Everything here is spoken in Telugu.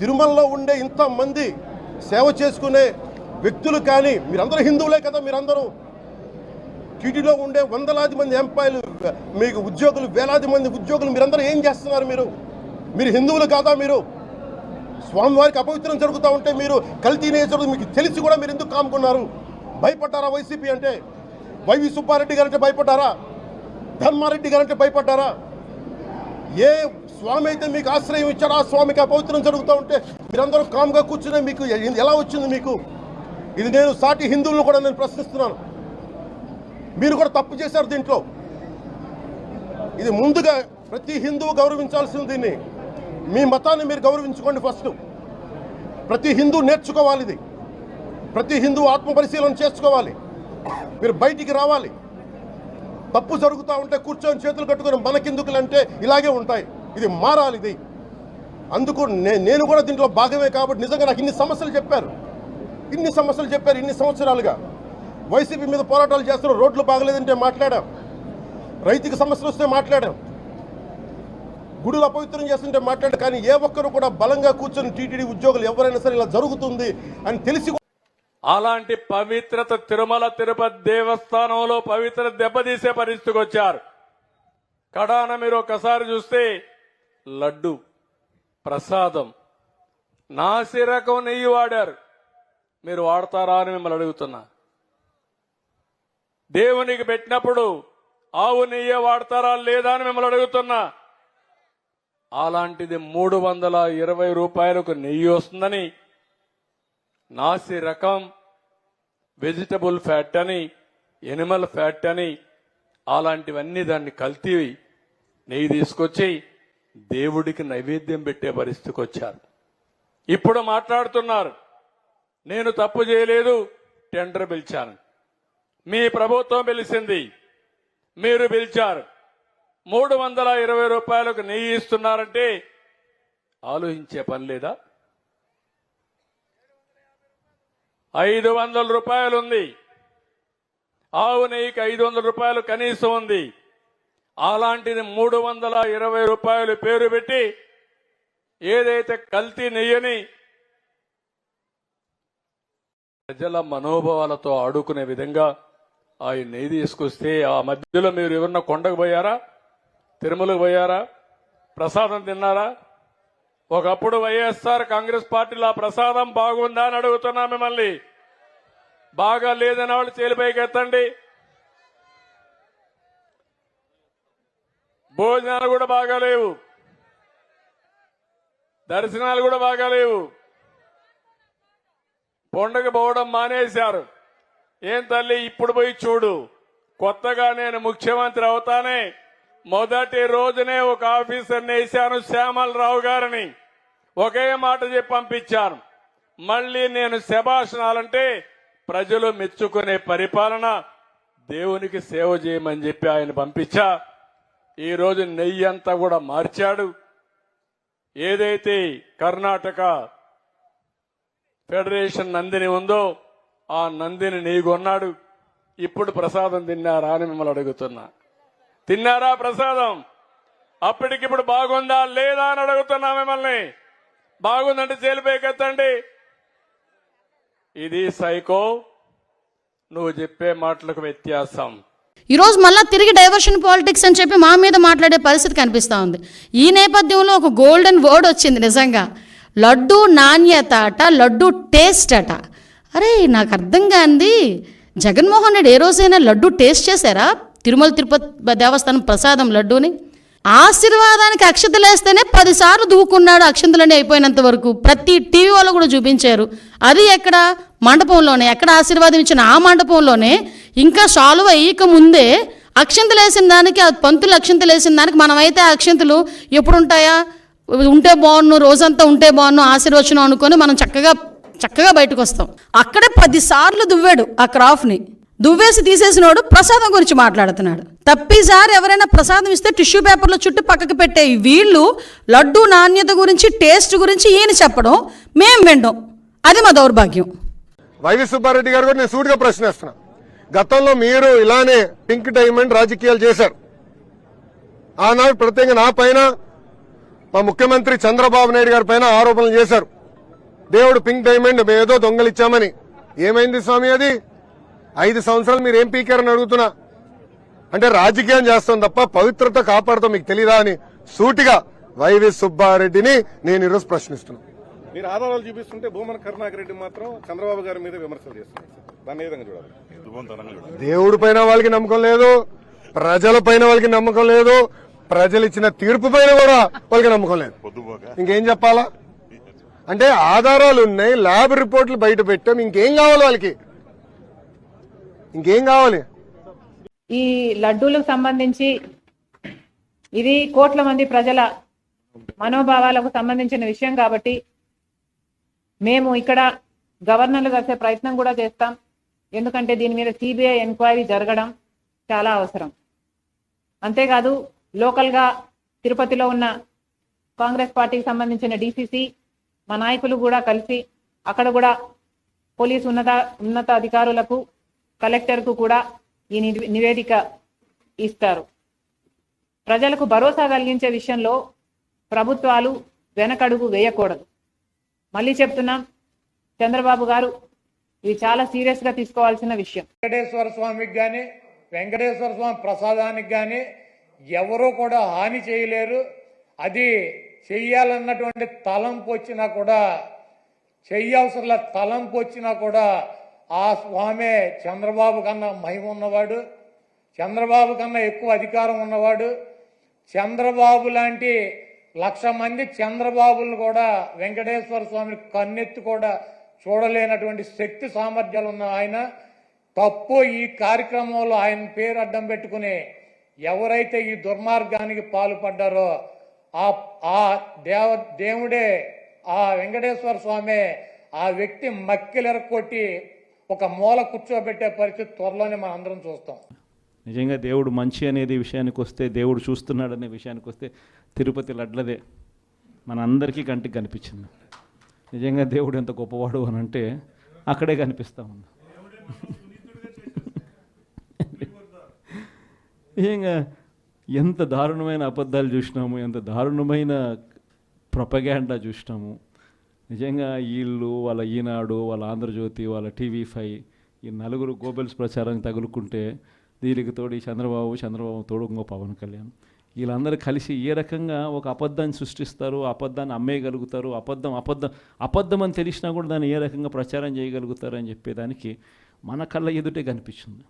తిరుమలలో ఉండే ఇంతమంది సేవ చేసుకునే వ్యక్తులు కానీ మీరందరూ హిందువులే కదా మీరందరూ. టీటీలో ఉండే వందలాది మంది ఎంపాయలు మీకు ఉద్యోగులు వేలాది మంది ఉద్యోగులు మీరందరూ ఏం చేస్తున్నారు మీరు? మీరు హిందువులు కాదా మీరు? స్వామివారికి అపవిత్రం జరుగుతూ ఉంటే మీరు కల్తీ జరుగుతుంది మీకు తెలిసి కూడా మీరు ఎందుకు కాముకున్నారు భయపడ్డారా వైసీపీ అంటే? వైవి సుబ్బారెడ్డి గారంటే భయపడ్డారా? ధర్మారెడ్డి గారంటే భయపడ్డారా? ఏ స్వామి అయితే మీకు ఆశ్రయం ఇచ్చాడు. ఆ స్వామికి అపవిత్రం జరుగుతూ ఉంటే మీరందరూ కామ్గా కూర్చునే మీకు ఎలా వచ్చింది మీకు? ఇది నేను సాటి హిందువులను కూడా నేను ప్రశ్నిస్తున్నాను. మీరు కూడా తప్పు చేశారు దీంట్లో. ఇది ముందుగా ప్రతి హిందువు గౌరవించాల్సింది దీన్ని. మీ మతాన్ని మీరు గౌరవించుకోండి ఫస్ట్. ప్రతి హిందూ నేర్చుకోవాలి ఇది. ప్రతి హిందూ ఆత్మ పరిశీలన చేసుకోవాలి. మీరు బయటికి రావాలి. తప్పు జరుగుతూ ఉంటే కూర్చొని చేతులు కట్టుకొని మనకెందుకులు అంటే ఇలాగే ఉంటాయి. ఇది మారాలి ఇది. అందుకు నేను కూడా దీంట్లో భాగమే కాబట్టి నిజంగా నాకు ఇన్ని సమస్యలు చెప్పారు. ఇన్ని సమస్యలు చెప్పారు ఇన్ని సంవత్సరాలుగా. వైసీపీ మీద పోరాటాలు చేస్తారు రోడ్లు బాగలేదంటే మాట్లాడాం. రైతుకి సమస్యలు వస్తే మాట్లాడాం. గుడులు అపవిత్రం చేస్తుంటే మాట్లాడాం. కానీ ఏ ఒక్కరు కూడా బలంగా కూర్చొని టీటీడీ ఉద్యోగులు ఎవరైనా సరే ఇలా జరుగుతుంది అని తెలిసి అలాంటి పవిత్రత తిరుమల తిరుపతి దేవస్థానంలో పవిత్ర దెబ్బతీసే పరిస్థితికి వచ్చారు. కడాన మీరు ఒకసారి చూస్తే లడ్డు ప్రసాదం. నాసి రకం నెయ్యి వాడారు. మీరు వాడతారా అని మిమ్మల్ని అడుగుతున్నా. దేవునికి పెట్టినప్పుడు ఆవు నెయ్యి వాడతారా లేదా అని మిమ్మల్ని అడుగుతున్నా. అలాంటిది మూడు వందల ఇరవై రూపాయలకు నెయ్యి వస్తుందని నాసి రకం వెజిటబుల్ ఫ్యాట్ అని ఎనిమల్ ఫ్యాట్ అని అలాంటివన్నీ దాన్ని కల్తీ నెయ్యి తీసుకొచ్చి దేవుడికి నైవేద్యం పెట్టే పరిస్థితికి వచ్చారు. ఇప్పుడు మాట్లాడుతున్నారు. నేను తప్పు చేయలేదు టెండర్ పిలిచాను. మీ ప్రభుత్వం పిలిచింది మీరు పిలిచారు. మూడు వందల ఇరవై రూపాయలకు నెయ్యి ఇస్తున్నారంటే ఆలోచించే పని లేదా? ఐదు వందల రూపాయలు ఉంది. ఆవు నెయ్యికి ఐదు వందల రూపాయలు కనీసం ఉంది. అలాంటిది మూడు వందల ఇరవై రూపాయలు పేరు పెట్టి ఏదైతే కల్తీ నెయ్యని ప్రజల మనోభావాలతో ఆడుకునే విధంగా ఆ నెయ్యి తీసుకొస్తే ఆ మధ్యలో మీరు ఎవరన్నా కొండకు పోయారా? తిరుమలకు పోయారా? ప్రసాదం తిన్నారా? ఒకప్పుడు వైఎస్ఆర్ కాంగ్రెస్ పార్టీలో ఆ ప్రసాదం బాగుందా అని అడుగుతున్నా మిమ్మల్ని. బాగా లేదని వాళ్ళు చేలిపైకి ఎత్తండి భోజనాలు కూడా బాగా లేవు. దర్శనాలు కూడా బాగా లేవు. పోవడం మానేశారు. ఏం తల్లి ఇప్పుడు పోయి చూడు. కొత్తగా నేను ముఖ్యమంత్రి అవుతానే. మొదటి రోజునే ఒక ఆఫీసర్ని వేశాను శ్యామలరావు గారిని. ఒకే మాట చెప్పి పంపించాను. మళ్ళీ నేను శభాషణాలంటే ప్రజలు మెచ్చుకునే పరిపాలన దేవునికి సేవ చేయమని చెప్పి ఆయన పంపించా. ఈరోజు నెయ్యి అంతా కూడా మార్చాడు. ఏదైతే కర్ణాటక ఫెడరేషన్ నందిని ఉందో ఆ నందిని నెయ్యి కొన్నాడు. ఇప్పుడు ప్రసాదం తిన్నారా అని మిమ్మల్ని అడుగుతున్నా. తిన్నారా ప్రసాదం? అప్పటికిప్పుడు బాగుందా లేదా అని అడుగుతున్నా మిమ్మల్ని. బాగుందంటే జైలుపైకెత్తండి ఇది సైకో నువ్వు చెప్పే మాటలకు వ్యత్యాసం. ఈరోజు మళ్ళీ మళ్ళా తిరిగి డైవర్షన్ పాలిటిక్స్ అని చెప్పి మా మీద మాట్లాడే పరిస్థితి కనిపిస్తూ ఉంది. ఈ నేపథ్యంలో ఒక గోల్డెన్ వర్డ్ వచ్చింది నిజంగా. లడ్డు నాణ్యత అట లడ్డు టేస్ట్ అట. అరే నాకు అర్థం కాంది. జగన్మోహన్ రెడ్డి ఏ రోజైనా లడ్డు టేస్ట్ చేశారా? తిరుమల తిరుపతి దేవస్థానం ప్రసాదం లడ్డూని? ఆశీర్వాదానికి అక్షతలు వేస్తేనే పదిసార్లు దూకున్నాడు అక్షంతలన్నీ అయిపోయినంత వరకు. ప్రతి టీవీ వాళ్ళు కూడా చూపించారు. అది ఎక్కడ? మండపంలోనే. ఎక్కడ ఆశీర్వాదం ఇచ్చిన ఆ మండపంలోనే ఇంకా సాల్వ్ అయ్యక ముందే అక్షంతలు వేసిన దానికి ఆ పంతులు అక్షంతలు వేసిన దానికి మనమైతే ఆ అక్షంతలు ఎప్పుడు ఉంటాయా ఉంటే బాగున్ను రోజంతా ఉంటే బాగున్ను ఆశీర్వచనం అనుకొని మనం చక్కగా చక్కగా బయటకు వస్తాం అక్కడే పదిసార్లు దువ్వాడు ఆ క్రాఫ్ని దువ్వేసి తీసేసినోడు ప్రసాదం గురించి మాట్లాడుతున్నాడు. తప్పిసారి ఎవరైనా ప్రసాదం ఇస్తే టిష్యూ పేపర్లో చుట్టూ పక్కకి పెట్టే వీళ్ళు లడ్డు నాణ్యత గురించి టేస్ట్ గురించి ఈయన చెప్పడం మేం వినడం. అది మా దౌర్భాగ్యం. వైవి సుబ్బారెడ్డి గారు కూడా నేను సూటిగా ప్రశ్నిస్తున్నాను గతంలో మీరు ఇలానే పింక్ డైమండ్ రాజకీయాలు చేశారు. ఆనాడు ప్రత్యేకంగా నా పైన మా ముఖ్యమంత్రి చంద్రబాబు నాయుడు గారి పైన ఆరోపణలు చేశారు. దేవుడు పింక్ డైమండ్ మేదో దొంగలిచ్చామని. ఏమైంది స్వామి అది? ఐదు సంవత్సరాలు మీరు ఏం పీకారని అడుగుతున్నా? అంటే రాజకీయం చేస్తాం తప్ప పవిత్రత కాపాడుతాం మీకు తెలీదా అని సూటిగా వైవి సుబ్బారెడ్డిని నేను ఈరోజు ప్రశ్నిస్తున్నాను మీరు ఆధారాలు చూపిస్తుంటే భూమన కరుణాకర్ రెడ్డి మాత్రం చంద్రబాబు గారి మీద విమర్శలు చేస్తున్నారు. దాన్ని ఏ విధంగా చూడాలి? దేవుడి పైన వాళ్ళకి నమ్మకం లేదు ప్రజల పైన వాళ్ళకి నమ్మకం లేదు ప్రజలు ఇచ్చిన తీర్పు పైన కూడా వాళ్ళకి నమ్మకం లేదు. ఇంకేం చెప్పాలా? అంటే ఆధారాలు ఉన్నాయి ల్యాబ్ రిపోర్ట్లు బయట పెట్టాం ఇంకేం కావాలి వాళ్ళకి? ఇంకేం కావాలి? ఈ లడ్డూలకు సంబంధించి ఇది కోట్ల మంది ప్రజల మనోభావాలకు సంబంధించిన విషయం కాబట్టి మేము ఇక్కడ గవర్నర్లు కలిసే ప్రయత్నం కూడా చేస్తాం. ఎందుకంటే దీని మీద సిబిఐ ఎంక్వైరీ జరగడం చాలా అవసరం. అంతేకాదు లోకల్గా తిరుపతిలో ఉన్న కాంగ్రెస్ పార్టీకి సంబంధించిన డిసిసి మా నాయకులు కూడా కలిసి అక్కడ కూడా పోలీసు ఉన్నత ఉన్నత అధికారులకు కలెక్టర్కు కూడా ఈ నివే- నివేదిక ఇస్తారు. ప్రజలకు భరోసా కలిగించే విషయంలో ప్రభుత్వాలు వెనకడుగు వేయకూడదు. మళ్ళీ చెప్తున్నాం చంద్రబాబు గారు ఇది చాలా సీరియస్గా తీసుకోవాల్సిన విషయం. వెంకటేశ్వర స్వామికి కానీ వెంకటేశ్వర స్వామి ప్రసాదానికి కానీ ఎవరూ కూడా హాని చేయలేరు. అది చెయ్యాలన్నటువంటి తలంపు వచ్చినా కూడా చెయ్యవసరంలో తలంపు వచ్చినా కూడా ఆ స్వామే చంద్రబాబు కన్నా మహిమ ఉన్నవాడు చంద్రబాబు కన్నా ఎక్కువ అధికారం ఉన్నవాడు. చంద్రబాబు లాంటి లక్ష మంది చంద్రబాబులు కూడా వెంకటేశ్వర స్వామిని కన్నెత్తి కూడా చూడలేనటువంటి శక్తి సామర్థ్యాలు ఉన్న ఆయన తప్పు ఈ కార్యక్రమంలో ఆయన పేరు అడ్డం పెట్టుకుని ఎవరైతే ఈ దుర్మార్గానికి పాల్పడ్డారో ఆ ఆ దేవ దేవుడే ఆ వెంకటేశ్వర స్వామి ఆ వ్యక్తి మక్కిలెరకొట్టి ఒక మూల కూర్చోబెట్టే పరిస్థితి త్వరలోనే మనం అందరం చూస్తాం. నిజంగా దేవుడు మంచి అనేది విషయానికి వస్తే దేవుడు చూస్తున్నాడనే విషయానికి వస్తే తిరుపతి లడ్లదే. మనందరికీ కంటికి కనిపించింది. నిజంగా దేవుడు ఎంత గొప్పవాడు అని అంటే అక్కడే కనిపిస్తా ఉంది. నిజంగా ఎంత దారుణమైన అబద్ధాలు చూసినాము ఎంత దారుణమైన ప్రొపగాండా చూసినాము. నిజంగా వీళ్ళు వాళ్ళ ఈనాడు వాళ్ళ ఆంధ్రజ్యోతి వాళ్ళ టీవీ ఫైవ్ ఈ నలుగురు గోబెల్స్ ప్రచారానికి తగులుకుంటే దీనికి తోడు చంద్రబాబు చంద్రబాబు తోడు ఇంకో పవన్ కళ్యాణ్. వీళ్ళందరూ కలిసి ఏ రకంగా ఒక అబద్ధాన్ని సృష్టిస్తారు అబద్ధాన్ని అమ్మేయగలుగుతారు అబద్ధం అబద్ధం అబద్ధం అని తెలిసినా కూడా దాన్ని ఏ రకంగా ప్రచారం చేయగలుగుతారు అని చెప్పేదానికి మన కళ్ళ ఎదుటే కనిపించింది